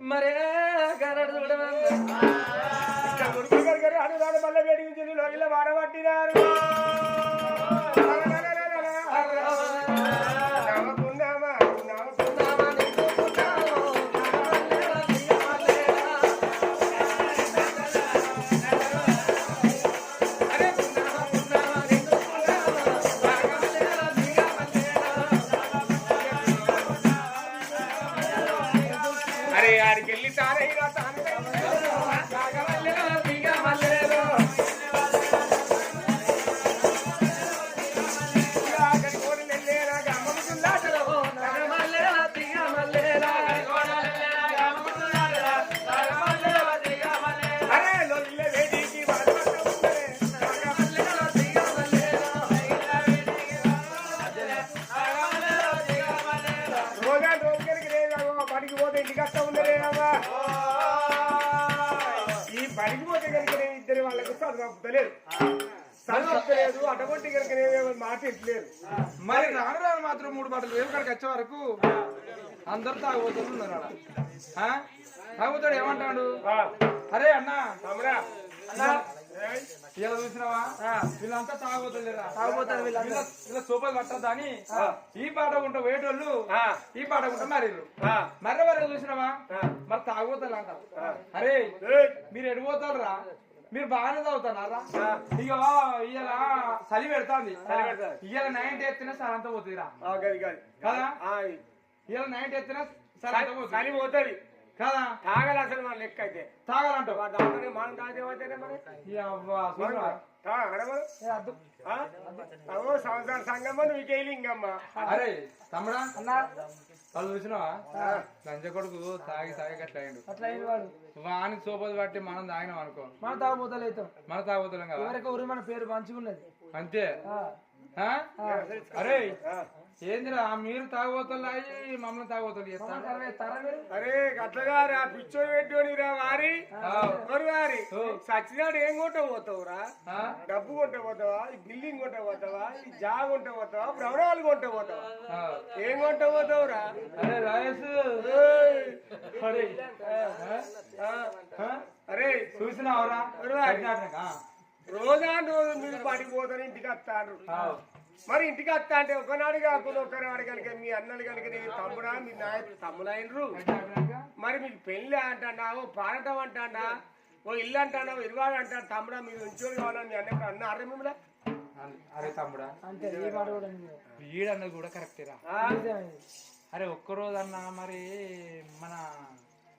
మరే కరడు చూడమంది ఉడుకు గరిగరి అనురాడు మల్ల వేడి నుంచి లోగిల వాడబట్టినారు. అందరు తాగుబోతులు ఉన్నారు? తాగుబోతాడు ఏమంటాడు? అరే అన్న. ఇలా చూసినావా? వీళ్ళంతా తాగుబోతులేరా తాగుబోతారు వీళ్ళ వీళ్ళ సూపర్ పట్టద్దా అని? ఈ పాట ఉంటే వేటోళ్ళు ఈ పాట ఉంటే మరి ఆ, మర్ర వరకు చూసినావా. మరి తాగుబోతారు అంటారు. అరే మీరు ఎడిపోతారు రా మీరు బాగానే చదువుతున్నారా ఇక ఇవాళ చలి పెడతాంది. ఇవాళ నైన్టీ ఎత్తినా సార్ అంతా పోతుంది రా ఆ, గది గది. కదా? ఇవాళ నైన్టీ ఎత్తినా సార్ అంతా పోతుంది చలి పోతుంది. కదా? తాగలి అసలు మన లెక్క అయితే. తాగాలంటావు? దాంట్లోనే మనం తాగేమైతేనే మరి. సంగమ్మ నువ్వు ఇంకేలింగమ్మ అరే తమ్ముడా? అన్నా. వాళ్ళు చూసినావా? లంచ కొడుకు తాగి తాగి అట్లా అయిండు అట్లా వాడు. వానికి సోపది బట్టి మనం తాగినాం అనుకో. మన తాగుబోతలేదు మన తాగుతున్నాం కదా? ఎవరికి ఊరి మన పేరు మంచిగున్నది. అంతే? ఆ, ఆ? అరే. ఏందిరా మీరు తాగుబోతులు అయ్యి మమ్మల్ని తాగుబోతులు అరే అట్లగా రా పిచ్చోని పెట్టుకొని రా వారి. వారి సచ్చినాడు ఏం కొంట పోతావురా డబ్బు కొంట పోతావా ఈ బిల్డింగ్ కొంట పోతావా ఈ జాగ కొంట పోతావా భ్రమణాలు కొంట పోతావా ఏం కొంట పోతావురా అరే ఏయ్, అరే. ఆ, ఆ? అరే. చూసినావురా? ఆ. రోజా రోజు మీరు పడికి పోతారు ఇంటికి వస్తారు. ఆ. మరి ఇంటికి వస్తా అంటే ఒకనాడు కాకుండా ఒకనాడు కనుక మీ అన్నలు కనుక నీ తమ్ముడా మీ నాయకుడు తమ్ములైనరు. మరి మీకు పెళ్ళి అంటాడావు పాడటం అంటాడా ఓ ఇల్లు అంటాడావు ఇరవాడు అంటాడు తమ్ముడా మీరు ఉంచోడు కావాలని మీ అన్న అన్నారే మిమ్మల్ని. అరే తమ్ముడా. మాట కూడా నిజమే. వీడన్నది కూడా కరెక్టేరా. అరే ఒక్కరోజు అన్నా మరి మన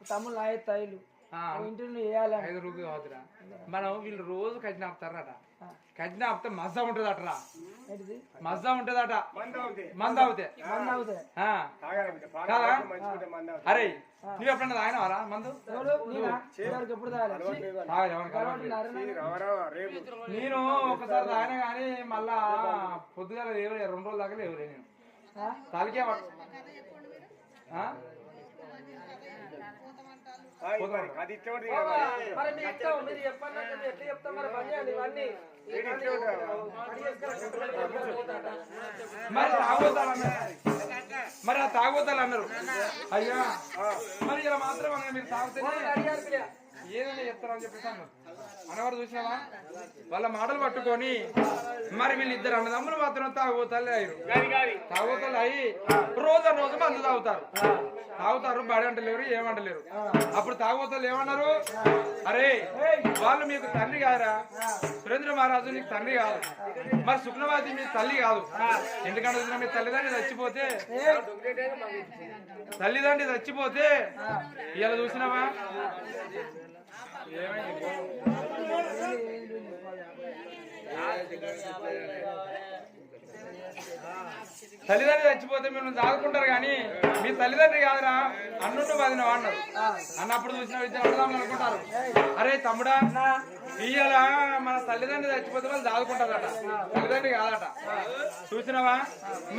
తమ్ముళ్ళు నాయ తైలు ఆ, ఇంటి ఐదు రూపాయలు అవుతురా మనం వీళ్ళు రోజు కజ్జిన ఆపుతారట కజ్జిన ఆపితే మజా ఉంటుందట ఏంటిది? మజా ఉంటుందట. మంద అవుతే. మంద అవుతే. మంద అవుతాయి కాదా? అరే నువ్వు ఎప్పుడన్నా తాగినావారా మందు? నేనా? ఒకసారి తాగినా కానీ మళ్ళా పొద్దుగాల లేవలే రెండు రోజులు దాకా లేవలే నేను. ఆ? తలకే పట్టు. ఆ? ఆ, ఇది మరి, అది మరి. మరి మీ ఇష్టం మీరు చెప్పండి ఎట్లా చెప్తాం మరి పని చేయండి ఇవన్నీ. మరి తాగోతాలు అన్నారు. మరి ఆ తాగోతాలు అన్నారు. అయ్యా. మరి ఇలా మాత్రం మీరు పిల్ల. ఏదైనా చెప్తారని చెప్పేసి అన్నారు. అనవారు చూసినావా? వాళ్ళ మాటలు పట్టుకొని మరి వీళ్ళిద్దరు అన్నదమ్ములు మాత్రం తాగుబోతాలే అయ్యారు తాగుబోతాలు అయ్యి రోజు రోజు మందు తాగుతారు. తాగుతారు బడి అంటలేరు ఏమంటలేరు అప్పుడు తాగుబోతాలు ఏమన్నారు? అరే వాళ్ళు మీకు తండ్రి కాదురా. సురేంద్ర మహారాజు నీకు తండ్రి కాదు. మరి సుఖ్నవాది మీ తల్లి కాదు. ఎందుకంటే మీ తల్లిదండ్రి చచ్చిపోతే తల్లిదండ్రి చచ్చిపోతే ఇలా చూసినావా? ఏమైంది తల్లిదండ్రి చచ్చిపోతే మీరు దాదుకుంటారు కానీ మీ తల్లిదండ్రి కాదురా అన్నుండు పదిన అన్నారు. అన్నప్పుడు చూసిన విద్య అడదాం అనుకుంటారు? అరే తమ్ముడా ఇయ్యాల మన తల్లిదండ్రి చచ్చిపోతే వాళ్ళు దాదుకుంటారట తల్లిదండ్రి కాదట. చూసినావా?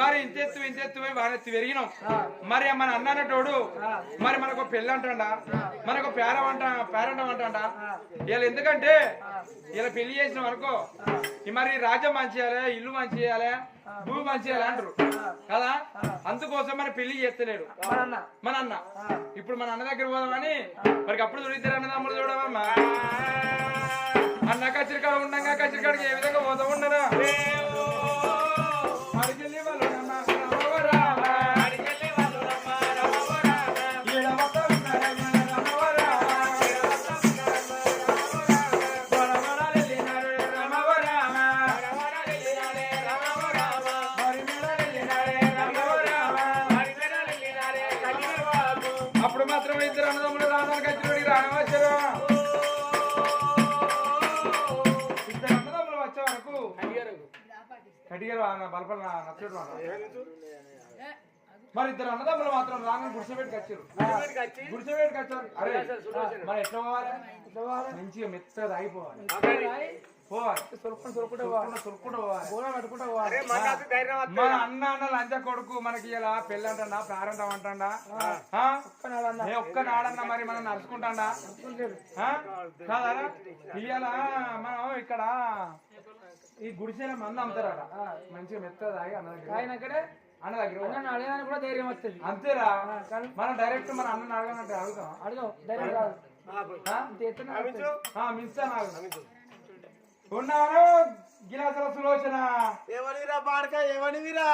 మరి ఇంతెత్తు ఇంతెత్తు పోయి వారెత్తి పెరిగినాం. మరి మన అన్నటోడు మరి మనకు పెళ్ళి అంటాడా మనకు పేరం అంట పేరంటం అంటాడా ఇలా ఎందుకంటే ఇలా పెళ్ళి చేసినాం అనుకో మరి రాజ్యం మంచి చేయాలి ఇల్లు మంచి చేయాలి భూమి మంచిగా అంటారు కదా? అందుకోసం మరి పెళ్ళి చేస్తలేడు. మన మన అన్న. ఇప్పుడు మన అన్న దగ్గర పోదామని మరి అప్పుడు చూడిద్దరు అన్నదమ్ములు చూడమమ్మా అన్న కచ్చిరికాడ ఉండగా కచ్చిరికాడికి ఏ విధంగా పోతా ఉండరా కటిగారు బలపల నచ్చడు మరి ఇద్దరు అన్నదమ్ములు మాత్రం రాగానే గుడిసెపెట్టుకు వచ్చారు. గుడిసెపెట్టుకు వచ్చారు. అరే మరి ఎట్లా పోవాలి? మంచిగా మెత్తగా అయిపోవాలి. మన అన్న అన్న లంచ కొడుకు మనకి ఇలా పెళ్ళి అంటా ప్రారంభం అంటా ఒక్క నాడన్నా మరి మనం నడుచుకుంటాడా? కాదా ఇవాళ మనం ఇక్కడ ఈ గుడిసెల మంది అమ్ముతారట. మంచిగా మెత్తగా తాగి అన్న దగ్గర ఆయన అక్కడే అన్న దగ్గర అడగడానికి కూడా ధైర్యం వస్తుంది. అంతేరా? మనం డైరెక్ట్ మన అన్న అడగనంటే అడుగుతాం. అడగవు ధైర్యం ఎత్తున మిస్సా నాకు ఉన్నాను. గిలాసల సులోచన. ఎవరిరా బాడక ఎవరివిరా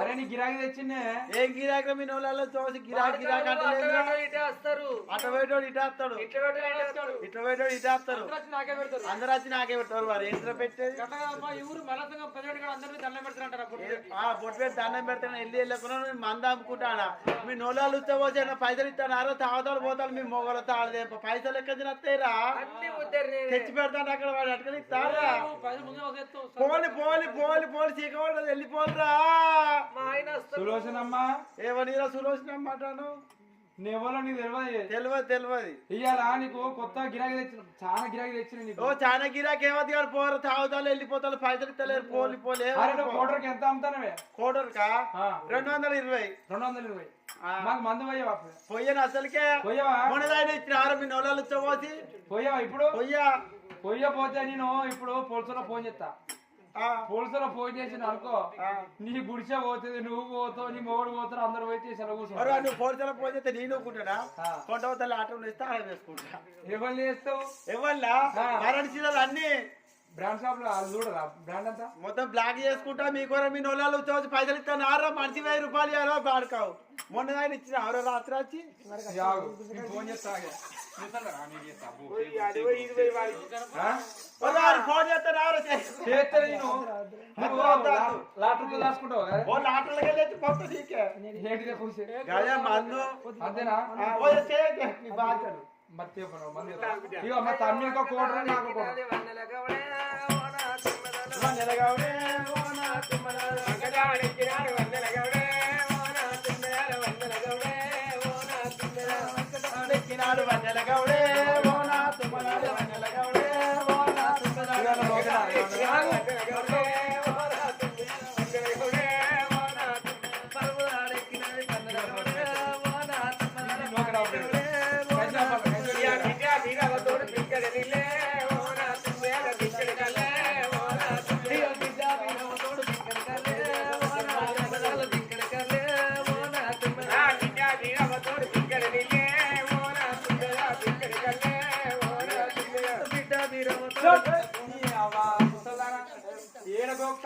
అరే నీ గిరాకీ తెచ్చిందే. ఏం గిరాక మీ నోళ్ళలో తోసి గిరాక్ గిరాక్ అంటే ఇటే వస్తారు. అట పోయేటోడు ఇట వస్తాడు. ఇట్లా ఇటే పోయేటోడు ఇట వస్తారు వచ్చి నాకే పెడతారు. అందరు వచ్చి నాకే పెడతారు. వారు ఏంట్రా పెట్టేది? బొట్టు పెట్టి. దండం పెడతాను. వెళ్ళి వెళ్ళకుండా మంద అమ్ముకుంటానా? మీ నోళ్ళాలు ఇస్తే పోతే నా పైసలు ఇస్తాను? ఆరో తాగుతాడు పోతాడు మీ మొగలు తాగదే పైసలు ఎక్కడ తినస్తాయిరా తెచ్చి పెడతాను అక్కడ వాడు ముందు వసేస్తావు పోలి పోలి పోలి పోలి చీకవాడు వెళ్ళిపోరా మా ఆయన వస్తారు సులోచనమ్మ? ఏమనిరా నువ్వలో నీకు తెలియదు తెలియదు తెలియదు నీకు కొత్త గిరాకీ తెచ్చిన చాలా గిరాకీ తెచ్చిన నీకు. ఓ చాలా గిరాకీ ఏమది పోరు తాగుతాలు వెళ్ళిపోతారు పైసలు ఇస్తలేరు పోలి పోలే కోటర్కి ఎంత అమ్ముతానవే? కోటర్కా? రెండు వందల ఇరవై. రెండు వందల ఇరవై. మాకు మందు పోయావా పొయ్యను అసలుకే. పోయావా? మొన్నదాన్ని ఇచ్చిన ఆరు మీ ఇచ్చబోసి పోయావా ఇప్పుడు? పొయ్యా పొయ్య పోతే నేను ఇప్పుడు పోలీసులో ఫోన్ చేస్తా. పోలీసులో ఫోన్ చేసిన అనుకో. నీ గుడిసె పోతుంది నువ్వు పోతావు నీ మొగుడు పోతారు అందరు పోయి కూర్చో నువ్వు పోలీసుల పోయి చేస్తే నేను ఆ. కొంట వద్దలు ఆటో ఇస్తే ఆడ వేసుకుంటా. ఎవరు చేస్తావు? ఎవల్లా ఆ. మరణి చీరలు అన్ని. బ్రాండ్ షాప్లో చూడరా? బ్రాండ్ అంతా? మొత్తం బ్లాక్ చేసుకుంటా మీ కూర మీ నోళ్ళలు వచ్చి పైసలు ఇస్తాను. ఆరో మనిషి వెయ్యి రూపాయలు ఇవ్వాలో బాడుకావు మొన్న దాన్ని ఇచ్చిన ఆరో రాత్రి వచ్చి ఫోన్ చేస్తా ఆగే. చేస్తానురా, నీకు చేస్తా. అబ్బో. ఆ? ఓ రారు ఫోన్ చేస్తాను ఆరో చేసి చేస్తే నేను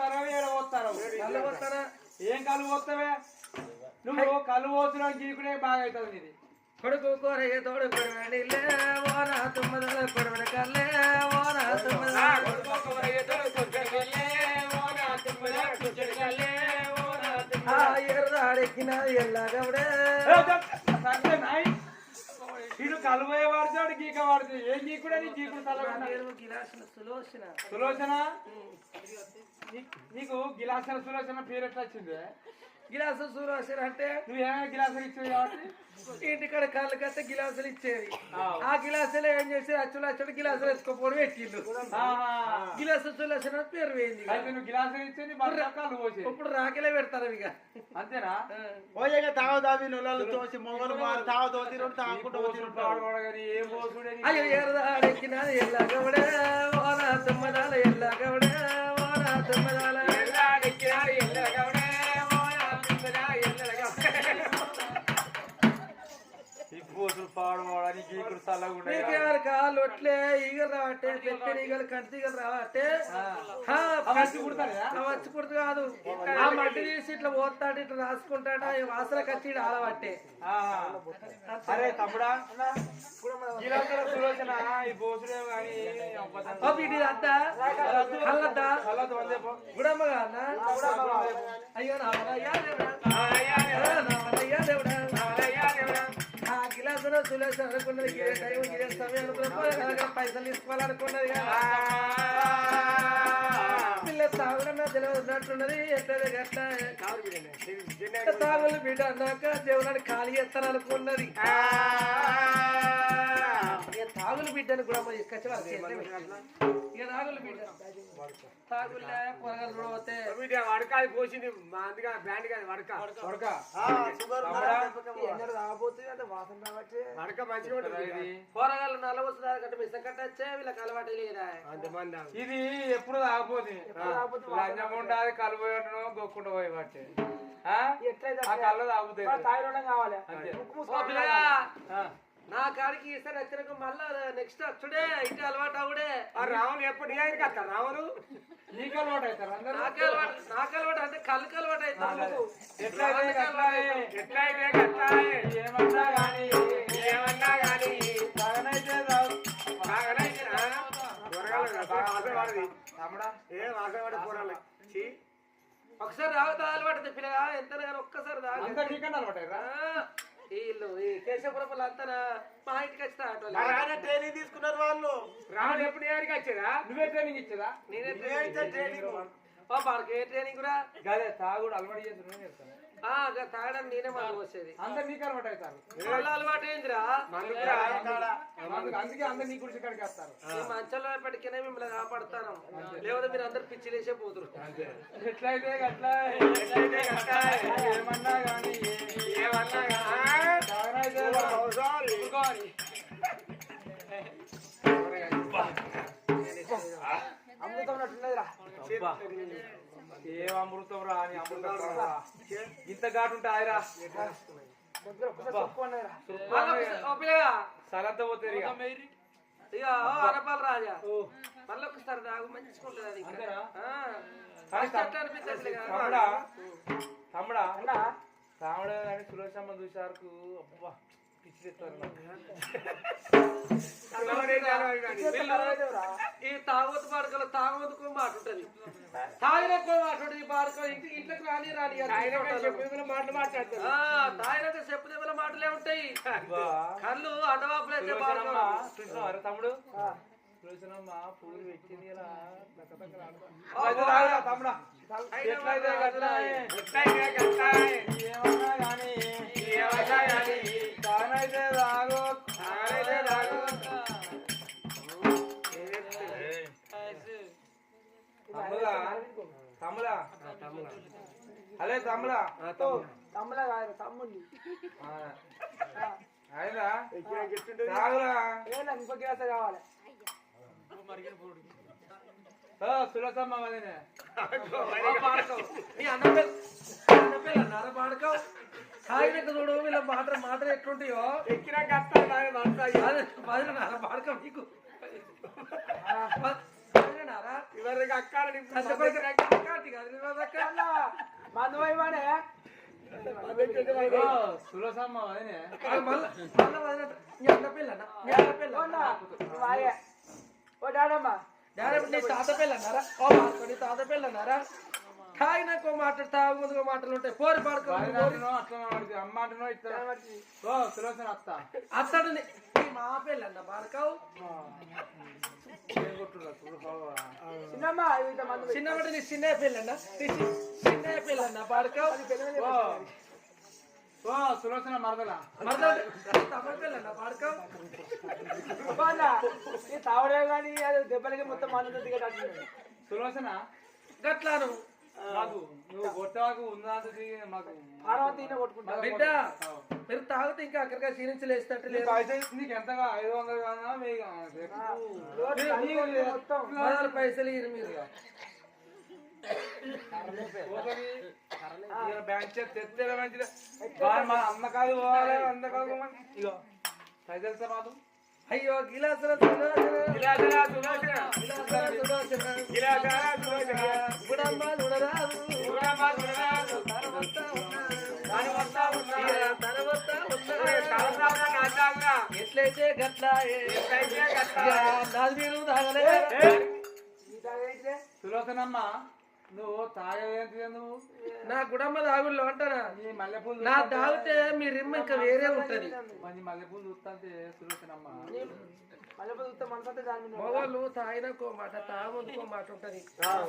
ఏడ గోక్తారో ఏడ పోతారో? ఏం కళ్ళు పోతావే? నువ్వు కళ్ళు పోతున్నా గీకునే బాగా అవుతుంది ఇది కొడుకు కోరయ్య తోడు కొడవడిలే ఓనా తుమ్మదల కొడవడకల్లే ఓనా తుమ్మదల ఆ ఎర్రాడెక్కిన ఎల్లగవడే. ఇడు కలువయ్య వాడుతాడు గీక వాడుతాడు ఏం గీకుడే నీ గీకుడు గిలాసులు సులోచన. సులోచన? నీకు గిలాసన సులోచన పేరు ఎట్లా వచ్చింది? గిలాసు సులోచన అంటే నువ్వేమైనా గిలాసలు ఇచ్చేది కాబట్టి ఇంటికాడ కళ్ళు కట్టే గిలాసులు ఇచ్చేది. ఆ. గిలాసులు ఏం చేసి అచ్చులు అచ్చుడు గిలాసులు ఎత్తుకోపోవడం పెట్టిండు. గిలాసు అని పేరు పోయింది అయితే నువ్వు గిలాసులు ఇచ్చేది ఇప్పుడు రాకెలే పెడతారు ఇక. అంతేనా? పోయేగా తాగుదావి నొల్లలు తోసి మొగలు మారు తాగు తోసి రెండు తాగుకుంటూ పాడుకోవడం ఏ పోసుడే అయ్యో ఎర్రాడెక్కిన ఎల్లగవడే ఓనా తుమ్మదాల ఎల్లగవడే ఓనా కాళ్ళు ఒట్లే ఈగలు రావట్టే పెట్టిన ఈగలు కంటి ఈగలు రావట్టే హా, వచ్చి కుడుతు కాదు? ఆ మట్టి తీసి ఇట్లా పోతాడు ఇట్లా రాసుకుంటాడు ఈ వాసన కచ్చి ఆడబట్టే. అరే తమ్ముడా గిలాసుల సులోచన ఈ పోసుడే కానీ ఓ వీటి అద్దా? కళ్ళద్దా. కళ్ళతో వందేపో గుడమ్మ కాదా అయ్యో నా అయ్యా దేవుడా. నా అయ్యా దేవుడా. ఆ గిలాసులో అనుకున్నది గిరే టైం గిరే సమయం అనుకున్నప్పుడు పైసలు తీసుకోవాలనుకున్నది పిల్ల తాగుడన్నా తెలియదున్నట్టున్నది ఉన్నట్టున్నది ఎట్లదే సాగులు బిడ్డ అన్నాక దేవుని ఖాళీ చేస్తాను అనుకున్నది తాగులు బిడ్డను కూడా మరి ఇసుకొచ్చి వాళ్ళు చేసేది. ఇక తాగులు బిడ్డ. తాగులే కూరగాయలు కూడా పోతే. వీటి వడకాది పోసింది మా అందుగా బ్యాండ్ కాదు వడక. వాసన రావట్లే. వడక మంచిగా ఉంటుంది ఇది? కూరగాయలు నల్లవస్తున్నారు కంటే మిసం కట్టచ్చే వీళ్ళకి అలవాటు లేదా? అంతమంది. ఇది ఎప్పుడు తాగపోతుంది లంచం ఉండాలి కలుపు పెట్టడం గొక్కుండా పోయి పట్టి కళ్ళు తాగుతాయి. కావాలి. అంతే ఓ పిల్లగా ఆ. నా కాడికి ఈసారి వచ్చినాక మళ్ళా నెక్స్ట్ వచ్చుడే ఇంటి అలవాటు అవుడే ఆ రావులు ఎప్పుడు రావులు నీకు అలవాటు అవుతారు నాకే అలవాటు నాకే అలవాటు అంటే కళ్ళకి అలవాటు అవుతాం ఎట్లా ఎట్లా అయితే ఏమన్నా కానీ ఏమన్నా కానీ బాగా తమ్ముడా ఏ కూరలు చీ. ఒకసారి తాగుతా అలవాటు పిల్లగా ఎంత ఒక్కసారి తాగు వీళ్ళు ఈ కేశపురపులు అంతా మా ఇంటికి వచ్చిన ట్రైనింగ్ తీసుకున్నారు వాళ్ళు. రావులు ఎప్పుడు దగ్గరికి వచ్చేదా? నువ్వే ట్రైనింగ్ ఇచ్చేదా? నేనే ట్రైనింగ్ మనకి ఏ ట్రైనింగ్ రా? గదే తాగుడు అలవాటు చేసి చెప్తాను ఆ, తాగడానికి నేనే మందు వచ్చేది అందరు నీకు అలవాటు అవుతారు. మళ్ళీ అలవాటు ఏందిరా అందుకు- అందుకే అందరు నీ గురించి ఇక్కడికి వస్తారు. ఈ మంచంలో పెట్టుకునే మిమ్మల్ని కాపాడుతాను. లేకపోతే మీరు అందరు పిచ్చిలేసే పోతురు. ఎట్లయితే అట్లా ఏమన్నా కానీ ఏమన్నా తాగనైతే తాగు. అమృతం. ఏం రా అని అమృతం రా ఇంత ఘాటు ఉంటే ఆయరా ఓ పిల్లగా సలంత పోతే ఇక. అనపాల రాజా మళ్ళీ ఒకసారి అది అనిపిస్తుంది పిల్లగా. తమ్ముడా? తమ్ముడా? తమ్ముడు కానీ చూసారు అబ్బా ఈ తాగొద్దు పాడుకలో తాగొద్దుకో మాట ఉంటది. తాగినకో మాట ఉంటుంది ఈ పాడుకో ఇంటి ఇంట్లోకి రాని రాని మాటలు మాట్లాడతారు. తాగినాక చెప్పు దెబ్బల మాటలే ఉంటాయి. కళ్ళు చూసినావా తమ్ముడు. పూలు పెట్టింది ఇలా తమ్ముడా. తమ్ములా కాదు తమ్ముంది ఆ. అయినా? ఇంకో గ్లాస్ కావాలి. ఓ, సులోచమ్మ మదినే నీ అన్న పిల్ల అన్న పిల్ల అన్నారా పాడుకో తాగినాక చూడు వీళ్ళ మాట మాటలు ఎట్లుంటాయో? ఎక్కినా కట్టాలి నాయన అంతా అదే పదినారా పాడుకో నీకు. ఇవరికి అక్కాలని అంత పైకి కాదు కాదు నీ వద్దక్క. ఓ, మళ్ళా వదిలేట. నీ తాత పిల్ల అన్నారా ఓ నీ తాత పిల్ల అన్నారా తాగినాకో మాట తాగు ముందుగా మాటలు ఉంటాయి పోరి పాడుకో అమ్మ అంటున్నావు ఓ సులోచన అత్త అత్తడు మా పిల్ల అన్న చిన్నబడి నీ చిన్న పిల్లన్న చిన్న పిల్లన్న పాడుకోవు ఓ. సులోచన మరదలా. మరదలు తమ్ముడు పిల్లన్న పాడుకోవు తావడే కానీ అది దెబ్బలకి మొత్తం మందు దిగేటట్టు సులోచన గట్లాను మాకు నువ్వు కొట్టవాకు ఉందా అది మాకు. పార్వతీనే కొట్టుకుంటా బిడ్డ మీరు తాగితే ఇంకా అక్కడికి లేదు. పైసలు నీకు ఎంతగా ఐదు వందలు కాదా? పదహారు పైసలు ఇరు మీరు. బ్యాంక్ మంచిది. పోవాలి, అందకాలు పోవాలి. ఇగో. పైసలు మాకు. అయ్యో గిలాసుల సులోచన గిలాసరా సులోచన. గిలాసుల సులోచన గిలాసరా సులోచన. గుడమ్మ. తనవత్తా. తనవత్తా ఉన్నది. తలసాగా నాటాకురా. ఎట్లయితే గట్లాయే ఎట్లయితే గట్లా. నాది మీరు ఏయ్, సులోచనమ్మ నువ్వు తాగేంటి నువ్వు? నా గుడమ్మ తాగుళ్ళు అంటారా నీ మల్లెపూలు నా తాగితే మీ రిమ్మ ఇంకా వేరే ఉంటది. మంచి మల్లెపూలు చూస్తుంటే సులోచనమ్మ. మొగోళ్ళు తాగినకో మాట తాగుకో మాట ఉంటది.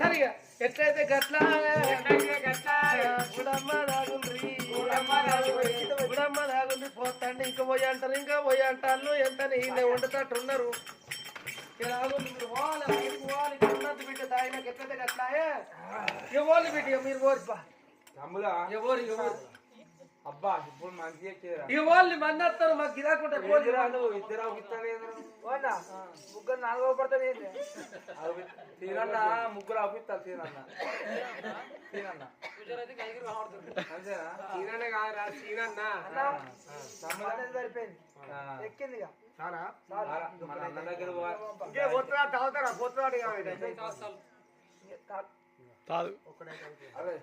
సరిగా ఎట్లయితే గట్లా. గుడమ్మ రాజుపోయి. గుడమ్మ తాగుండ్రి. పోతాండి ఇంకా పోయి అంటారు ఇంకా పోయి అంటారు. ఎంత ఈయన వండుతట్టు ఉన్నారు. ఇక తాగుండ్రి మీరు పోవాలి బయటికి పోవాలి ఉన్నది బిడ్డ తాగినాక ఎట్లయితే గట్లాయే ఎవరు బిడ్డ మీరు ఓరిపా తమ్ముడా. ఎవరు ఎవరు? అబ్బా ఇప్పుడు ఎక్కేరా ఇక వాళ్ళు మన్నత్తారు మాకు గిరాకుంటే ఇద్దరు అవుపిస్తలేదు ముగ్గురు నాలుగో పడతాను తీరన్న ముగ్గురు అవుపిస్తారు తీరన్న తీరన్న అంతేనా? కాదురా, సీనన్నా. సరిపోయింది. ఆ. ఎక్కిందిగా చాలా? మన అన్న దగ్గర తాగుతారా? కాదు ఇది. అదే.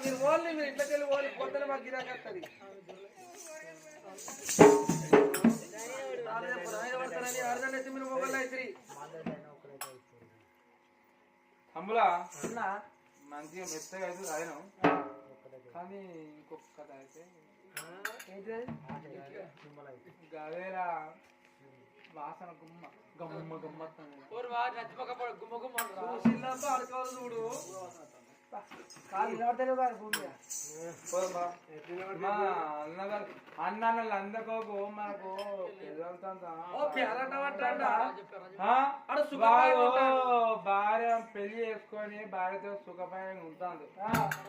మీరు ఓన్లీ మీరు ఇట్లకి వెళ్ళి ఓన్లీ పొద్దున మాకు గిరాకీ వస్తుంది అర్థం మీరు మొబైల్ అయితే తమ్ముడా మంచిగా మెత్తగా అయితే తాగినాం కానీ ఇంకొక అయితే. గవేరా. వాసన గుమ్మ. గమ్మ గమ్మ అడకవాలి చూడు. అన్నాళ్ళు అందకోకు మనకు ఉంటాడు. భార్య పెళ్ళి చేసుకొని భార్యతో సుఖపాయంగా ఉంటుంది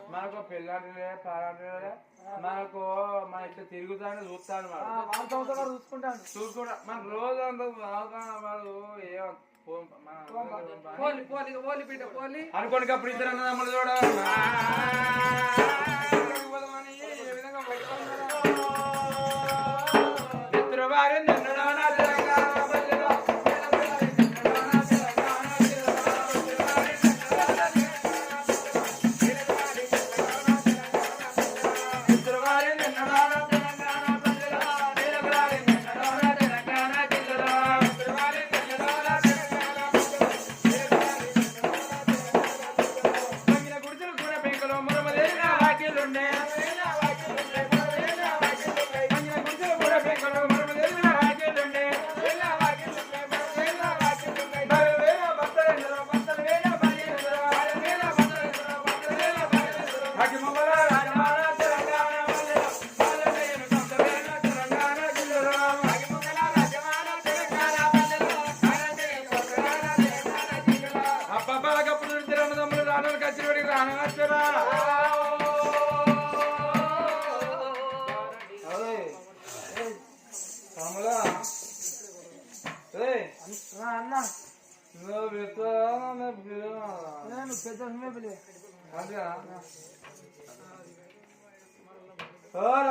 మనకు పెళ్ళాంటిలే పాలంటిలే మనకు మన ఇట్లా తిరుగుతానే చూస్తాను చూసుకుంటాను చూసుకుంటా. మన రోజు అంతా బాగా వాడు ఏం పో- మన పోలి పోలి పోలి బిడ్డ పోలి అనుకోని అప్పుడు ఇద్దరు అన్నదమ్ములు చూడ.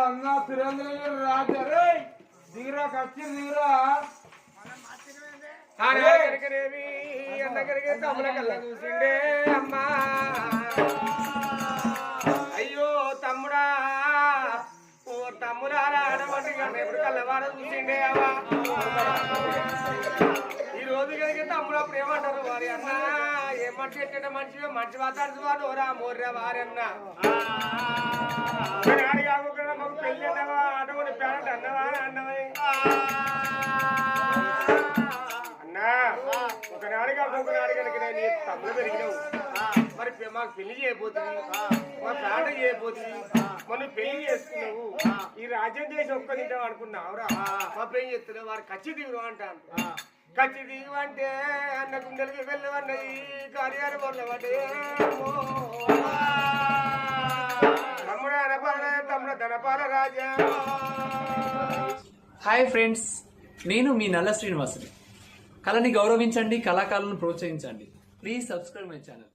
అన్న సురేంద్ర రాజా. రేయ్ దిగురా కచ్చి దిగురా. తమ్ముల కళ్ళ చూసిండే అమ్మా. అయ్యో తమ్ముడా. ఓ తమ్ముడా ఆడమంటే ఎప్పుడు కళ్ళవాడ చూసిండే ఈ రోజు తమ్ముడు అప్పుడు ఏమంటారు వారి అన్న? ఏమంటే ఎట్ట మంచిగా మంచి మాట్లాడుతు వాడు ఓరా మోర్రా వారి అన్న. మరి ఆడి కాకుండా మాకు పెళ్ళి అన్నవా? అటువంటి పేరంట అన్నవా? అన్నవై. అన్నా ఒకనాడు కనుక తమ్ముడు పెరిగినావు. మరి మాకు పెళ్ళి చేయబోతుంది. మా పేట చేయబోతుంది. మనం పెళ్ళి చేసుకున్నావు. ఈ రాజ్యం దేశం ఒక్క తింటాం అనుకున్నావురా? మా పెళ్ళి చేస్తున్నావు వాడు కచ్చి దిగురు అంటాను కచ్చి దిగువంటే అన్న గుండెలకి వెళ్ళవన్నది కార్యాలు పొరలబడే తమ్ముడు అనపాల తమ్ముడు ధనపాల రాజా. హాయ్ ఫ్రెండ్స్ నేను మీ నల్ల శ్రీనివాసుని. కళని గౌరవించండి కళాకారులను ప్రోత్సహించండి. Please subscribe my channel.